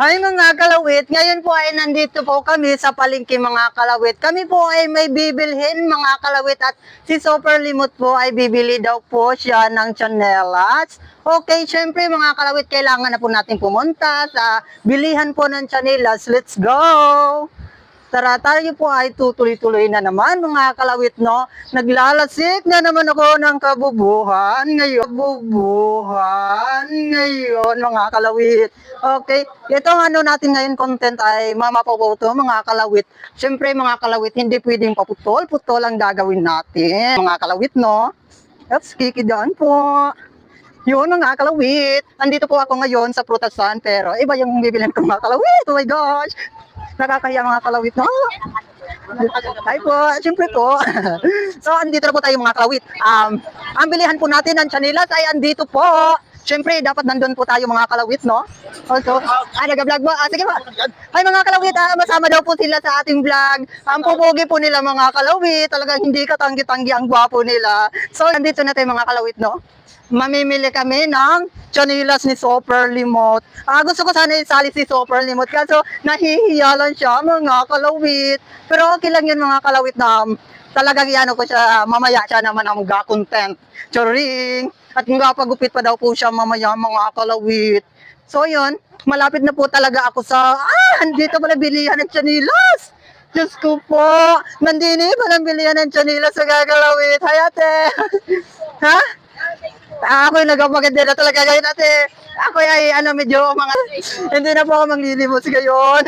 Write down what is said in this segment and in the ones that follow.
Hi mga kalawit, ngayon po ay nandito po kami sa palengke mga kalawit. Kami po ay may bibilhin mga kalawit at si Super Limot po ay bibili daw po siya ng chanelas. Okay, syempre mga kalawit, kailangan na po natin pumunta sa bilihan po ng chanelas. Let's go! Tara, tayo po ay tutuloy-tuloy na naman mga kalawit, no? Naglalasik na naman ako ng kabubuhan ngayon. Kabubuhan ngayon, mga kalawit. Okay, itong ano natin ngayon content ay mama po po to, mga kalawit. Siyempre mga kalawit, hindi pwedeng paputol. Putol ang gagawin natin. Mga kalawit, no? Oops, kikidaan po. Yun mga kalawit. Andito po ako ngayon sa prutasan pero iba yung bibilhin ko mga kalawit. Oh my gosh. Nakakahiya mga kalawit. No? Hi po, siyempre po. so, andito na po tayo mga kalawit. Um, ang bilihan po natin ng chanilas ay andito po. Siyempre, dapat nandun po tayo mga kalawit, no? Also, ah, nag-vlog mo? Ah, sige po. Hi mga kalawit, ah, masama daw po sila sa ating vlog. Ang pupugi po nila mga kalawit. Talagang hindi katanggi-tanggi ang gwapo nila. So, nandito na tayo mga kalawit, no? mamimili kami ng chanilas ni Super Limot. Ah, gusto ko sana isali si Super Limot kaso nahihiya lang siya mga kalawit. Pero okay lang yun mga kalawit na talagang iano ko siya, mamaya siya naman ang ga-content. Choring! At nga pagupit pa daw po siya mamaya mga kalawit. So yun, malapit na po talaga ako sa, ah, andito pala bilihan ng chanilas. Diyos ko po, nandini pa ng bilihan ng chanilas sa gagalawit. Hay ate! ha? Ah, ako yung nagpapaganda na talaga ngayon ate. Ako ay ano medyo mga hindi na po ako manglilimos ngayon.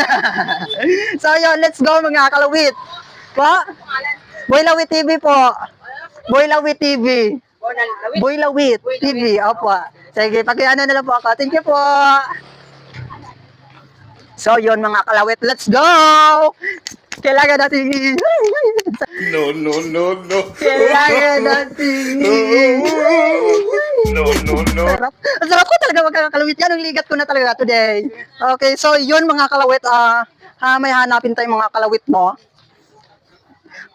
so yun, let's go mga kalawit. Po? Boy Lawit TV po. Boy Lawit TV. Boy Lawit TV. Opo. Sige, pakiano na lang po ako. Thank you po. So yun mga kalawit, let's go! Kailangan natin No, no, no, no. Kailangan natin No, no, no. Sarap. Ang sarap ko talaga magkakalawit yan. Ang ligat ko na talaga today. Okay, so yun mga kalawit. ah ah, may hanapin tayong mga kalawit mo.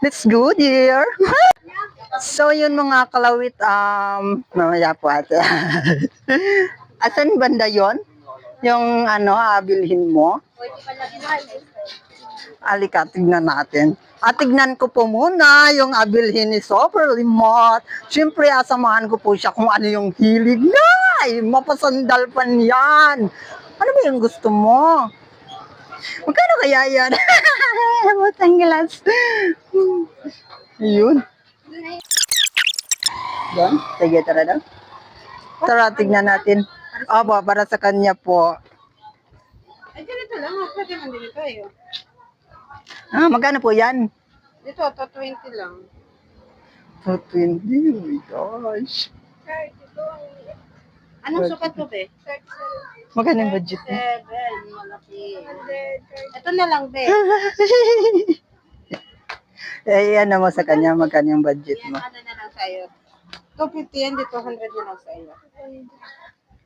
Let's go, dear. so yun mga kalawit. Um, mamaya po ate. Asan banda yon? Yung ano, ah, bilhin mo? Alika, tignan natin. At tignan ko po muna yung abilhin ni Super Limot. Siyempre, asamahan ko po siya kung ano yung hilig niya. Ay, mapasandal pa niyan. Ano ba yung gusto mo? Magkano kaya yan? Butang glass. Yun. Yan. Sige, tara daw. Tara, tignan natin. Opo, para sa kanya po. Ay, ganito lang. Pwede man din ito eh. Ah, magkano po yan? Dito, to 20 lang. So, 20. Oh my gosh. Anong sukat mo, be? Magkano yung budget mo? 7. Malaki. Ito na lang, be. eh, ano mo sa kanya, magkano yung budget mo? Ano na lang sa'yo? 250 yan, dito 100 na lang sa'yo.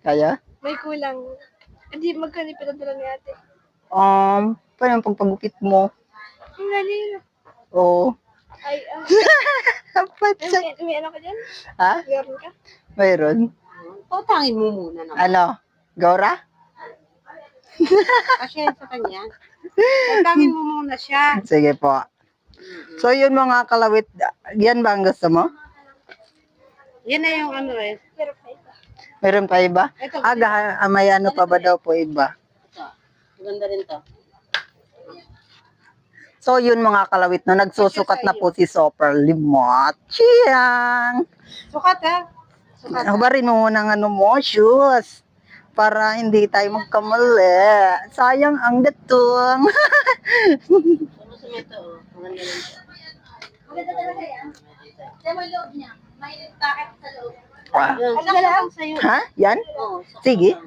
Kaya? May kulang. Hindi, magkano pinadala ni ate? Um, paano yung pagpagupit mo? Ang galing. Oo. Ay, sa... may, may ano ka dyan? Ha? Meron ka? Mayroon? Pautangin mo muna naman. Ano? Gora? Kasi sa kanya. Pautangin mo muna siya. Sige po. So, yun mga kalawit. Yan ba ang gusto mo? Yan na yung ano eh. Pero pa iba. Meron pa iba? Ito. Aga, ah, may ano pa ba daw po iba? Ito. Ganda rin to. So, yun mga kalawit no, nagsusukat na po si Super Limot. Chiyang! Sukat ha. Hubarin mo ng ano mo, shoes. Para hindi tayo magkamali. Sayang ang datong. Maganda talaga yan. Diyan mo loob niya. May packet sa loob. Ah. Ha? Yan? Sige.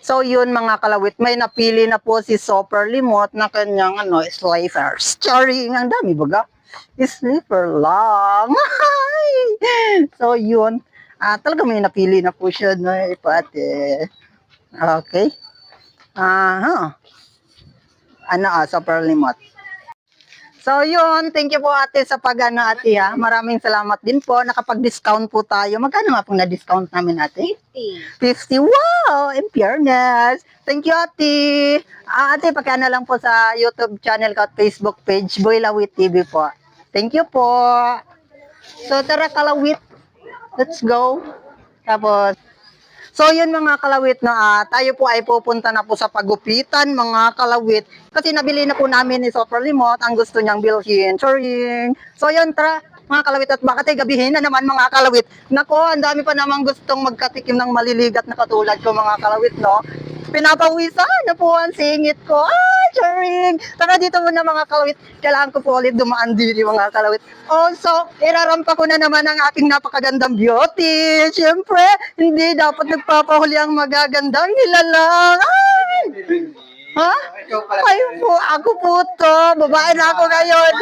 So yun mga kalawit, may napili na po si Super Limot na kanyang ano, slicers. Charing, ang dami baga. Slipper lang. so yun, ah talaga may napili na po siya na ipate. Okay. Aha. Ano ah, Super Limot. So yun, thank you po ate sa pag-ano ate ha. Maraming salamat din po. Nakapag-discount po tayo. Magkano nga pong na-discount namin ate? 50. Wow! In fairness. Thank you ate. Ah, ate, pakiano lang po sa YouTube channel ko at Facebook page, Boy Lawit TV po. Thank you po. So tara kalawit. Let's go. Tapos, So yun mga kalawit na ah, tayo po ay pupunta na po sa pagupitan mga kalawit kasi nabili na po namin ni Super Limot ang gusto niyang bilhin. Sorry. So yun tara mga kalawit at bakit ay gabihin na naman mga kalawit. Nako, ang dami pa namang gustong magkatikim ng maliligat na katulad ko mga kalawit no. Pinapawisan na po ang singit ko. Ah, charing! Tara dito muna mga kalawit. Kailangan ko po ulit dumaan dito mga kalawit. Also, irarampa ko na naman ang aking napakagandang beauty. Siyempre, hindi dapat nagpapahuli ang magagandang nilalang. Ay! Ha? Ay po, ako po to. Babae na ako ngayon.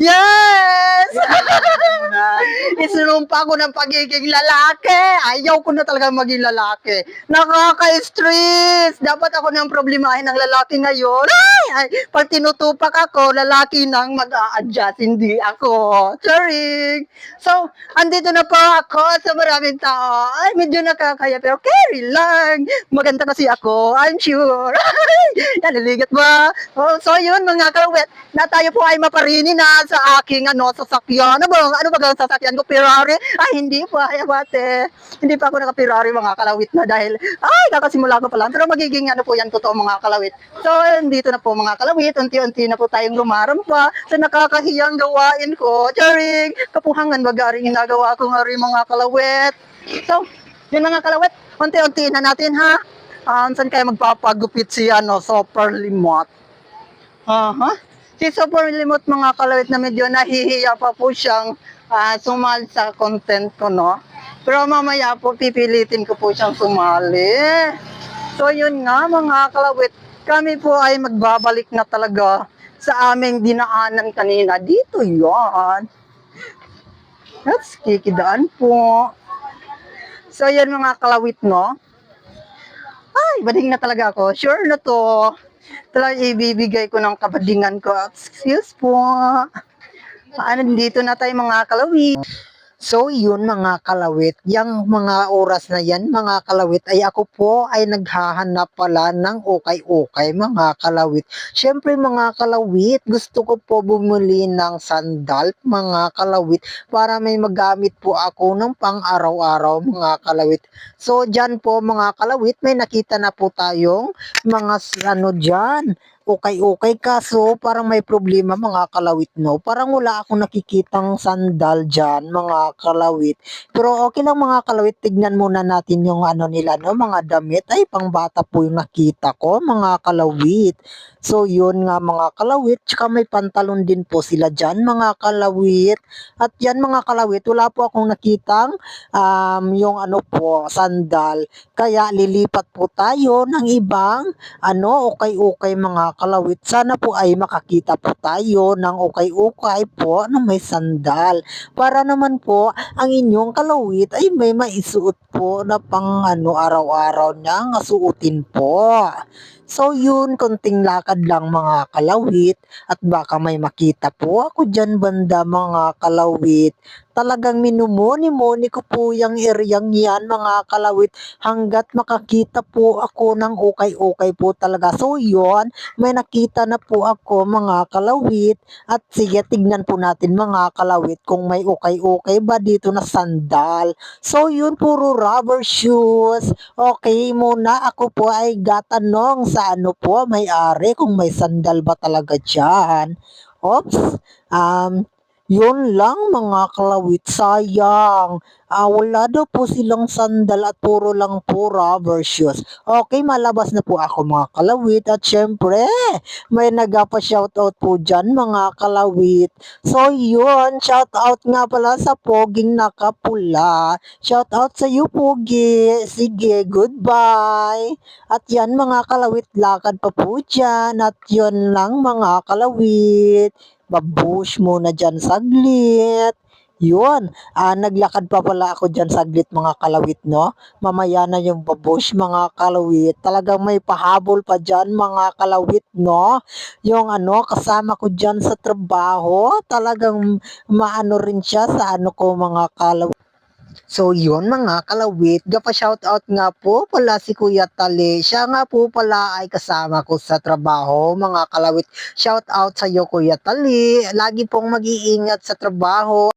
Yes! Isinumpa ko ng pagiging lalaki. Ayaw ko na talaga maging lalaki. Nakaka-stress. Dapat ako nang problemahin ng lalaki ngayon. Ay! ay pag tinutupak ako, lalaki nang mag-a-adjust, hindi ako. Charing! So, andito na po ako sa maraming tao. Ay, medyo nakakaya, pero carry lang. Maganda kasi ako, I'm sure. Naliligat ba? Oh, so yun mga kalawet, na tayo po ay maparini na sa aking ano, sasakyan. Ano ba? Ano ba ang sasakyan ko? Ferrari? Ay, hindi po. Ay, abate. Hindi pa ako naka-Ferrari mga kalawit na dahil, ay, kakasimula ko pa lang. Pero magiging ano po yan, totoo mga kalawit. So, dito na po mga kalawit. Unti-unti na po tayong lumarampa sa nakakahiyang gawain ko. Charing! Kapuhangan bagaring ginagawa ko nga rin mga kalawit. So, yun mga kalawit, unti-unti na natin ha. Um, saan kaya magpapagupit si ano, Super Limot? Aha. Si Super Limot mga kalawit na medyo nahihiya pa po siyang ah, sumal sa content ko, no? Pero mamaya po pipilitin ko po siyang sumali. So yun nga mga kalawit, kami po ay magbabalik na talaga sa aming dinaanan kanina. Dito yan. That's kikidaan po. So yan mga kalawit, no? Ay, bading na talaga ako. Sure na to. Talaga ibibigay ko ng kabadingan ko. Excuse po. Paano dito na tayo mga kalawit? So yun mga kalawit, yung mga oras na yan mga kalawit ay ako po ay naghahanap pala ng ukay-ukay mga kalawit. Siyempre mga kalawit, gusto ko po bumili ng sandal mga kalawit para may magamit po ako ng pang araw-araw mga kalawit. So dyan po mga kalawit, may nakita na po tayong mga ano dyan, okay-okay kaso parang may problema mga kalawit no. Parang wala akong nakikitang sandal dyan mga kalawit. Pero okay lang mga kalawit, tignan muna natin yung ano nila no, mga damit. Ay pangbata po yung nakita ko mga kalawit. So yun nga mga kalawit, tsaka may pantalon din po sila dyan mga kalawit. At yan mga kalawit, wala po akong nakitang um, yung ano po, sandal. Kaya lilipat po tayo ng ibang ano, okay-okay mga kalawit. Sana po ay makakita po tayo ng okay-okay po na may sandal. Para naman po, ang inyong kalawit ay may maisuot po na pang ano, araw-araw niyang suotin po. So yun, konting lakad lang mga kalawit at baka may makita po ako dyan banda mga kalawit. Talagang minumoni-moni ko po yung eryang yan mga kalawit hanggat makakita po ako ng okay-okay po talaga. So yun, may nakita na po ako mga kalawit at sige tignan po natin mga kalawit kung may okay-okay ba dito na sandal. So yun, puro rubber shoes. Okay muna, ako po ay gatanong sa ano po may-ari kung may sandal ba talaga dyan. Oops, um, yun lang mga kalawit, sayang. Ah, wala daw po silang sandal at puro lang po rubber shoes. Okay, malabas na po ako mga kalawit at syempre, may nagapa shoutout po dyan mga kalawit. So yun, shoutout nga pala sa poging nakapula. Shoutout sa iyo pogi. Sige, goodbye. At yan mga kalawit, lakad pa po dyan. At yun lang mga kalawit. Babush muna dyan saglit. Yun, ah, naglakad pa pala ako dyan saglit mga kalawit, no? Mamaya na yung babush mga kalawit. Talagang may pahabol pa dyan mga kalawit, no? Yung ano, kasama ko dyan sa trabaho, talagang maano rin siya sa ano ko mga kalawit. So yun mga kalawit, gapa shoutout nga po pala si Kuya Tali. Siya nga po pala ay kasama ko sa trabaho mga kalawit. Shoutout sa iyo Kuya Tali. Lagi pong mag-iingat sa trabaho.